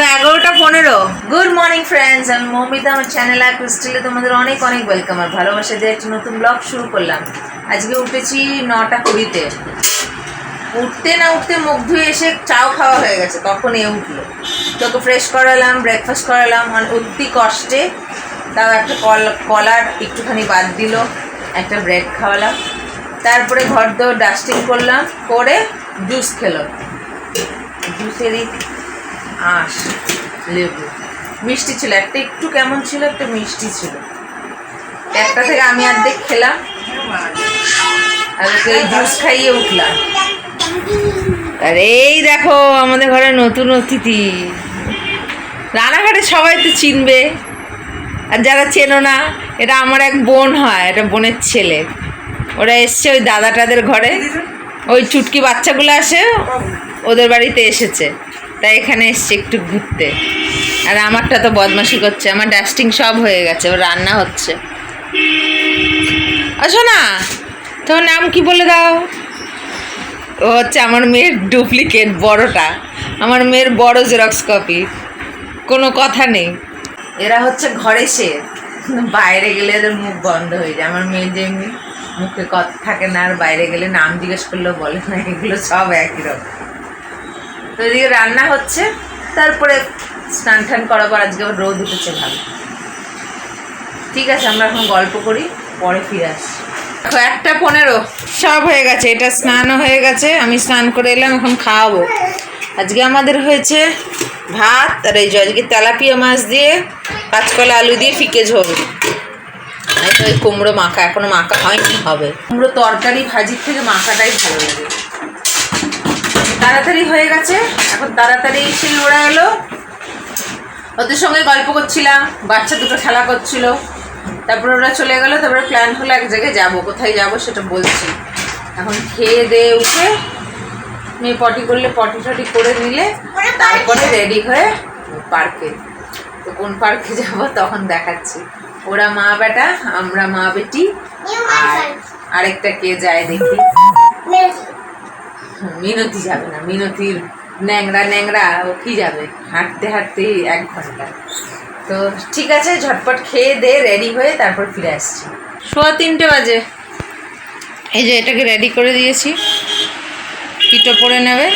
দেখো এগারোটা পনেরো। গুড মর্নিং ফ্রেন্ডস আমি মৌমিতা আমার চ্যানেল আর ক্রিস্টালে তোমাদের অনেক অনেক ওয়েলকাম আর ভালোবাসা দিয়ে একটি নতুন ব্লগ শুরু করলাম। আজকে উঠেছি নটা কুড়িতে। উঠতে না উঠতে মুখ ধুয়ে এসে চাও খাওয়া হয়ে গেছে, তখন এ উঠল। তোকে ফ্রেশ করালাম ব্রেকফাস্ট করালাম মানে অতি কষ্টে তাও একটা কল, কলার একটুখানি বাদ দিল, একটা ব্রেড খাওয়ালাম। তারপরে ঘর দৌড় ডাস্টিং করলাম, করে জুস খেলো। জুসেরই আঁশ লেবু। মিষ্টি ছিল একটা একটু কেমন ছিল একটা মিষ্টি ছিল। একটা থেকে আমি অর্ধেক খেলাম। আর ওকে জুস খাইয়ে উঠলাম। আর এই দেখো আমাদের ঘরে নতুন অতিথি। রানাঘাটে সবাই তো চিনবে। আর যারা চেনো না এটা আমার এক বোন হয় এটা বোনের ছেলে। ওরা এসছে ওই দাদাটাদের ঘরে। ওই চুটকি বাচ্চাগুলো আসে ওদের বাড়িতে এসেছে। তাই এখানে এসছে একটু ঘুরতে। আর আমারটা তো বদমাশি করছে, আমার ডাস্টিং সব হয়ে গেছে রান্না হচ্ছে। আসো না তোমার নাম কি বলে দাও? ও হচ্ছে আমার মেয়ের ডুপ্লিকেট বড়টা, আমার মেয়ের বড় জেরক্স কপি কোনো কথা নেই। এরা হচ্ছে ঘরে সে, বাইরে গেলে এদের মুখ বন্ধ হয়ে যায়। আমার মেয়ে যেমনি মুখে কথা থাকে না, আর বাইরে গেলে নাম জিজ্ঞেস করলেও বলে না, এগুলো সব একই রকম। তো এদিকে রান্না হচ্ছে, তারপরে স্নান টান পর আজকে রোদ উঠেছে ভালো। ঠিক আছে, আমরা এখন গল্প করি, পরে ফিরে দেখো, একটা পনেরো, সব হয়ে গেছে, এটা স্নানও হয়ে গেছে, আমি স্নান করে এলাম, এখন খাওয়াবো। আজকে আমাদের হয়েছে ভাত, আর এই যে আজকে তেলাপিয়া মাছ দিয়ে কাঁচকলা আলু দিয়ে ফিকে ঝোল। ওই কুমড়ো মাখা, এখনও মাখা হয়নি, হবে। কুমড়ো তরকারি, ভাজির থেকে মাখাটাই ভালো লাগে। তাড়াতাড়ি হয়ে গেছে। এখন তাড়াতাড়ি সেই ওরা এলো। ওদের সঙ্গে গল্প করছিলাম বাচ্চা দুটো খেলা করছিল। তারপরে ওরা চলে গেলো তারপরে প্ল্যান হলো এক জায়গায় যাব কোথায় যাব সেটা বলছি। এখন খেয়ে দিয়ে উঠে মেয়ে পটি করলে পটি টটি করে নিলে তারপরে রেডি হয়ে পার্কে তো কোন পার্কে যাব তখন দেখাচ্ছি। ওরা মা বেটা আমরা মা বেটি আর আরেকটা কে যায় দেখি। মিনতি যাবে না, মিনতির ন্যাংরা ন্যাংরা ও কি যাবে? হাঁটতে হাঁটতে এক ঘণ্টা। তো ঠিক আছে, ঝটপট খেয়ে দে রেডি হয়ে তারপর ফিরে আসছি। সোয়া তিনটে বাজে। এই যে এটাকে রেডি করে দিয়েছি। কিটো পরে নেবে।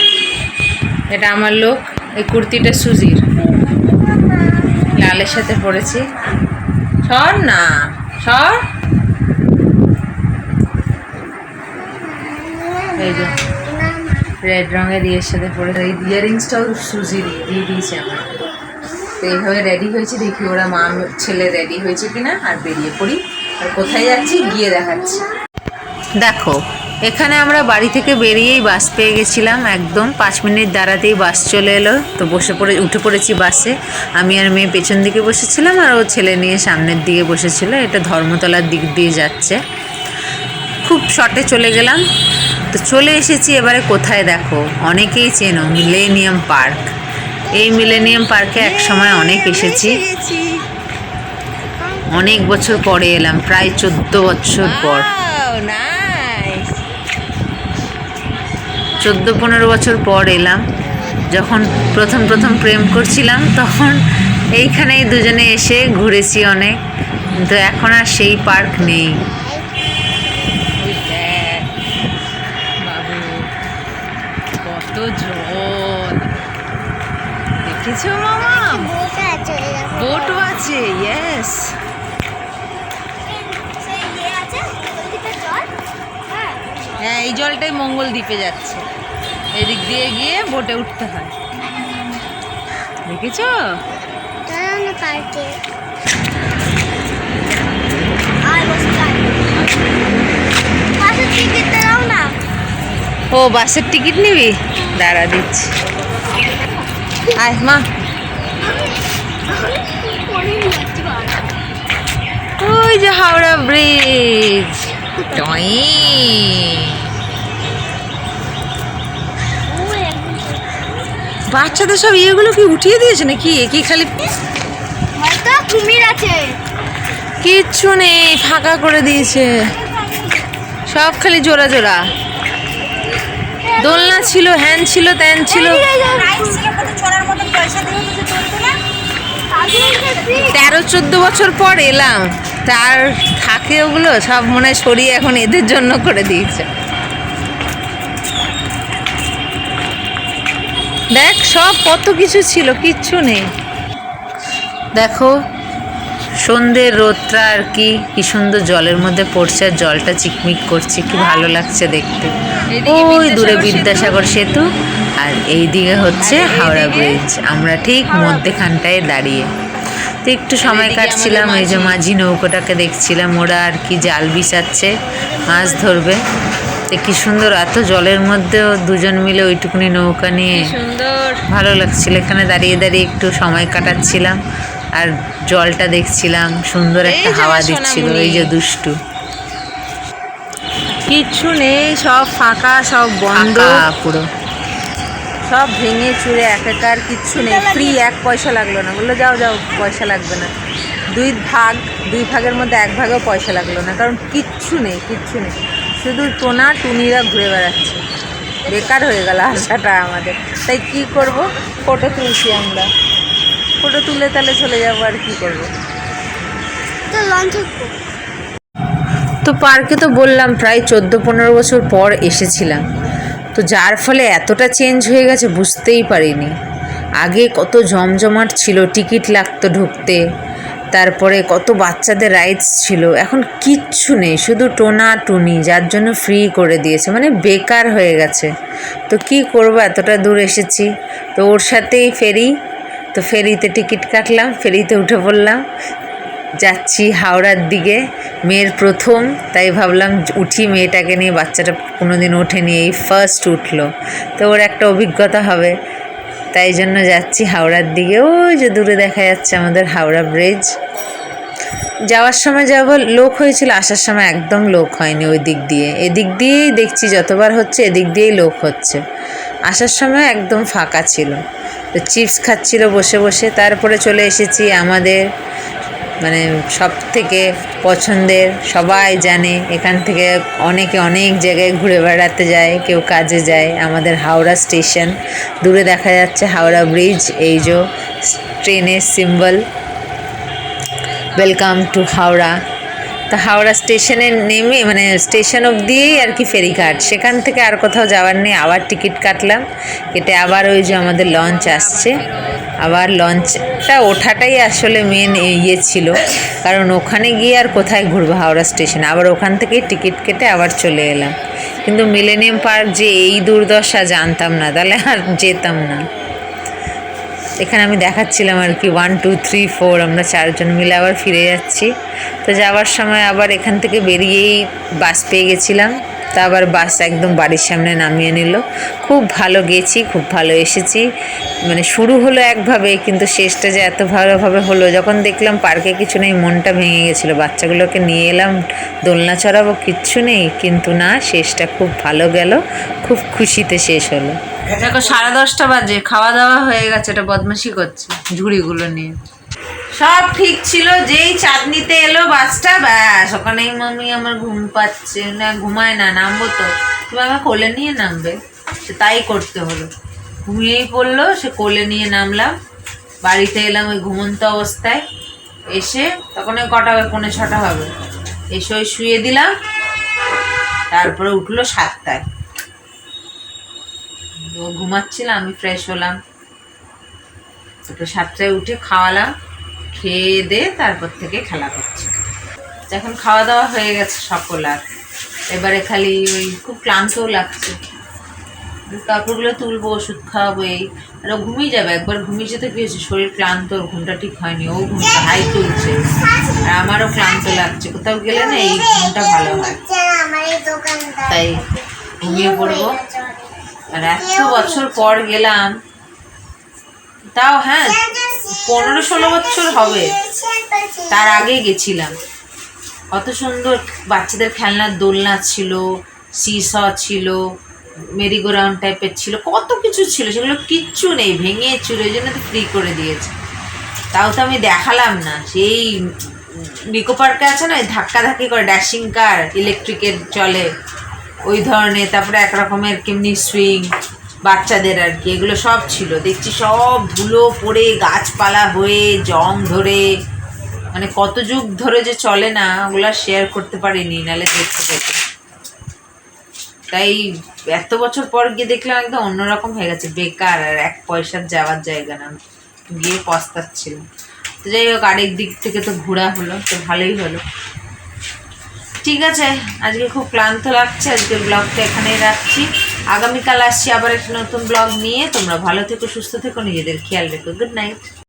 এটা আমার লোক, এই কুর্তিটা সুজির। লালের সাথে পরেছি। সর না, সর। এই যে। রেড রঙের ইয়ের সাথে পরে এই ইয়ারিংসটাও সুজি দিয়ে দিয়েছে আমার। তো এইভাবে রেডি হয়েছে, দেখি ওরা মা ছেলে রেডি হয়েছে কিনা, আর বেরিয়ে পড়ি। আর কোথায় যাচ্ছি, গিয়ে দেখাচ্ছি। দেখো, এখানে আমরা বাড়ি থেকে বেরিয়েই বাস পেয়ে গেছিলাম, একদম পাঁচ মিনিট দাঁড়াতেই বাস চলে এলো। তো বসে পড়ে, উঠে পড়েছি বাসে। আমি আর মেয়ে পেছন দিকে বসেছিলাম, আর ও ছেলে নিয়ে সামনের দিকে বসেছিল। এটা ধর্মতলার দিক দিয়ে যাচ্ছে। খুব শর্টে চলে গেলাম। তো চলে এসেছি এবারে কোথায় দেখো? অনেকেই চেনো মিলেনিয়াম পার্ক এই মিলেনিয়াম পার্কে এক সময় অনেক এসেছি। অনেক বছর পরে এলাম প্রায় চোদ্দ বছর পর। চোদ্দ পনেরো বছর পর এলাম। যখন প্রথম প্রথম প্রেম করছিলাম তখন এইখানেই দুজনে এসে ঘুরেছি অনেক। কিন্তু এখন আর সেই পার্ক নেই। কত জল দেখেছ মামা? বোটও আছে ইয়েস হ্যাঁ এই জলটাই মঙ্গল দ্বীপে যাচ্ছে। এদিক দিয়ে গিয়ে বোটে উঠতে হয়। দেখেছ? ও বাসের টিকিট নিবি? দাঁড়া দিচ্ছি। আয় মা। ওই যে হাওড়া ব্রিজ। বাচ্চাদের সব ইয়েগুলো কি উঠিয়ে দিয়েছে নাকি? কি খালি কুমির আছে। কিচ্ছু নেই ফাঁকা করে দিয়েছে। সব খালি জোড়া জোড়া। দোলনা ছিল হ্যান ছিল ত্যান ছিল তেরো চোদ্দ বছর পর এলাম তার থাকে ওগুলো সব মনে হয় সরিয়ে এখন এদের জন্য করে দিয়েছে দেখ সব কত কিছু ছিল কিচ্ছু নেই দেখো সন্ধ্যের রোদটা আর কি কি সুন্দর জলের মধ্যে পড়ছে আর জলটা চিকমিক করছে কি ভালো লাগছে দেখতে। ওই দূরে বিদ্যাসাগর সেতু আর এই দিকে হচ্ছে হাওড়া ব্রিজ আমরা ঠিক মধ্যেখানটায় দাঁড়িয়ে। তো একটু সময় কাটছিলাম এই যে মাঝি। নৌকোটাকে দেখছিলাম ওরা আর কি জাল বিছাচ্ছে মাছ ধরবে। তো কি সুন্দর এত জলের মধ্যেও দুজন মিলে ওইটুকুনি নৌকা নিয়ে সুন্দর। ভালো লাগছিল। এখানে দাঁড়িয়ে দাঁড়িয়ে একটু সময় কাটাচ্ছিলাম। আর জলটা দেখছিলাম সুন্দর একটা হাওয়া দিচ্ছিল এই যে দুষ্টু। কিচ্ছু নেই সব ফাঁকা সব বন্ধ। পুরো। সব ভেঙে চুরে একাকার কিচ্ছু নেই। ফ্রি এক পয়সা লাগল না। বলল যাও যাও পয়সা লাগবে না। দুই ভাগ দুই ভাগের মধ্যে এক ভাগেও পয়সা লাগল না কারণ কিচ্ছু নেই কিচ্ছু নেই। শুধু টোনা টুনিরা ঘুরে বেড়াচ্ছে। বেকার হয়ে গেল আশাটা আমাদের। তাই কি করব? ফটো তুলছি আমরা। ফটো তুলে তাহলে চলে যাব আর কি করব? তো পার্কে তো বললাম প্রায় চোদ্দ পনেরো বছর পর এসেছিলাম। তো যার ফলে এতটা চেঞ্জ হয়ে গেছে বুঝতেই পারিনি। আগে কত জমজমাট ছিল টিকিট লাগতো ঢুকতে তারপরে কত বাচ্চাদের রাইডস ছিল এখন কিচ্ছু নেই শুধু টোনা টুনি যার জন্য ফ্রি করে দিয়েছে মানে বেকার হয়ে গেছে। তো কি করব এতটা দূর এসেছি। তো ওর সাথেই ফেরি তো ফেরিতে টিকিট কাটলাম, ফেরিতে উঠে পড়লাম। যাচ্ছি হাওড়ার দিকে, মেয়ের প্রথম, তাই ভাবলাম উঠি, মেয়েটাকে নিয়ে বাচ্চাটা কোনো কোনোদিন ওঠেনি, এই ফার্স্ট উঠল। তো ওর একটা অভিজ্ঞতা হবে। তাই জন্য যাচ্ছি হাওড়ার দিকে। ওই যে দূরে দেখা যাচ্ছে আমাদের হাওড়া ব্রিজ যাওয়ার সময় যাব, লোক হয়েছিল, আসার সময় একদম লোক হয়নি ওই দিক দিয়ে। এদিক দিয়েই দেখছি যতবার হচ্ছে, এদিক দিয়েই লোক হচ্ছে। আসার সময় একদম ফাঁকা ছিল। তো চিপস খাচ্ছিল বসে বসে। তারপরে চলে এসেছি আমাদের মানে সব থেকে পছন্দের, সবাই জানে, এখান থেকে অনেকে অনেক জায়গায় ঘুরে বেড়াতে যায়, কেউ কাজে যায়, আমাদের হাওড়া স্টেশন। দূরে দেখা যাচ্ছে হাওড়া ব্রিজ, এই যে ট্রেনের সিম্বল। Welcome to Howrah. তো হাওড়া স্টেশনে নেমে মানে স্টেশন অবধিই আর কি ফেরিঘাট। সেখান থেকে আর কোথাও যাওয়ার নেই, আবার টিকিট কাটলাম। কেটে আবার ওই যে আমাদের লঞ্চ আসছে। আবার লঞ্চটা ওঠাটাই আসলে মেন ইয়ে ছিল। কারণ ওখানে গিয়ে আর কোথায় ঘুরবো হাওড়া স্টেশনে? আবার ওখান থেকেই টিকিট কেটে আবার চলে এলাম। কিন্তু মিলেনিয়াম পার্ক যে এই দুর্দশা জানতাম না, তাহলে আর যেতাম না। এখানে আমি দেখাচ্ছিলাম আর কি ওয়ান টু থ্রি ফোর আমরা চারজন মিলে আবার ফিরে যাচ্ছি। তো যাওয়ার সময় আবার এখান থেকে বেরিয়েই বাস পেয়ে গেছিলাম। তা আবার বাস একদম বাড়ির সামনে নামিয়ে নিল। খুব ভালো গেছি, খুব ভালো এসেছি। মানে শুরু হলো একভাবে, কিন্তু শেষটা যে এত ভালোভাবে হলো, যখন দেখলাম পার্কে কিছু নেই, মনটা ভেঙে গেছিল। বাচ্চাগুলোকে নিয়ে এলাম, দোলনা চড়াবো, কিচ্ছু নেই, কিন্তু না, শেষটা খুব ভালো গেল, খুব খুশিতে শেষ হলো। দেখো, সাড়ে দশটা বাজে, খাওয়া দাওয়া হয়ে গেছে, এটা বদমাশি করছে, ঝুড়িগুলো নিয়ে। সব ঠিক ছিল, যেই চাঁদনিতে এলো বাসটা, ব্যাস, ওখানেই মামি আমার ঘুম পাচ্ছে। না, ঘুমায় না, নামবো তো। তুমি আমাকে কোলে নিয়ে নামবে, সে তাই করতে হলো। ঘুমিয়েই পড়ল, সে কোলে নিয়ে নামলাম। বাড়িতে এলাম ওই ঘুমন্ত অবস্থায়। এসে তখন ওই কটা হবে পৌনে ছটা হবে। এসে ওই শুয়ে দিলাম। তারপরে উঠল সাতটায়। ও ঘুমাচ্ছিল আমি ফ্রেশ হলাম। তারপরে সাতটায় উঠে খাওয়ালাম। খেয়ে দে, তারপর থেকে খেলা করছে। এখন খাওয়া দাওয়া হয়ে গেছে সকল আর এবারে খালি ওই খুব ক্লান্তও লাগছে। কাপড়গুলো তুলবো, ওষুধ খাওয়াবো, এই আর ও ঘুমিয়ে যাবে। একবার ঘুমিয়ে যেতে কি হয়েছে শরীর ক্লান্ত, ঘুমটা ঠিক হয়নি, ও ঘুমটা হাই তুলছে। আর আমারও ক্লান্ত লাগছে, কোথাও গেলে না এই ঘুমটা ভালো হয়। তাই ঘুমিয়ে পড়ব। আর এত বছর পর গেলাম, তাও হ্যাঁ পনেরো ষোলো বছর হবে। তার আগে গেছিলাম। কত সুন্দর বাচ্চাদের খেলনার দোলনা ছিল, সিস ছিল মেরিগো রাউন্ড টাইপের ছিল, কত কিছু ছিল, সেগুলো কিচ্ছু নেই, ভেঙে চুরে জন্য তো ফ্রি করে দিয়েছে। তাও তো আমি দেখালাম না, সেই নিকো পার্কে আছে না ধাক্কা ধাক্কি করে ড্যাশিং কার ইলেকট্রিকের চলে, ওই ধরনের, তারপরে এক রকমের কেমনি সুইং বাচ্চাদের আর কি, এগুলো সব ছিল। দেখছি সব ধুলো পড়ে, গাছপালা হয়ে, জং ধরে। মানে কত যুগ ধরে যে চলে না, ওগুলো শেয়ার করতে পারিনি, নাহলে দেখতে পেতে তাই এত বছর পর গিয়ে দেখলাম একদম অন্যরকম হয়ে গেছে, বেকার আর এক পয়সার যাওয়ার জায়গা না। গিয়ে পস্তাচ্ছিলাম। তো যাই হোক, আরেক দিক থেকে তো ঘোরা হলো, তো ভালোই হলো। ঠিক আছে, আজকে খুব ক্লান্ত লাগছে, আজকের ব্লগটা এখানেই রাখছি। আগামীকাল আসছি আবার একটা নতুন ব্লগ নিয়ে। তোমরা ভালো থেকো, সুস্থ থেকো, নিজেদের খেয়াল রেখো। Good night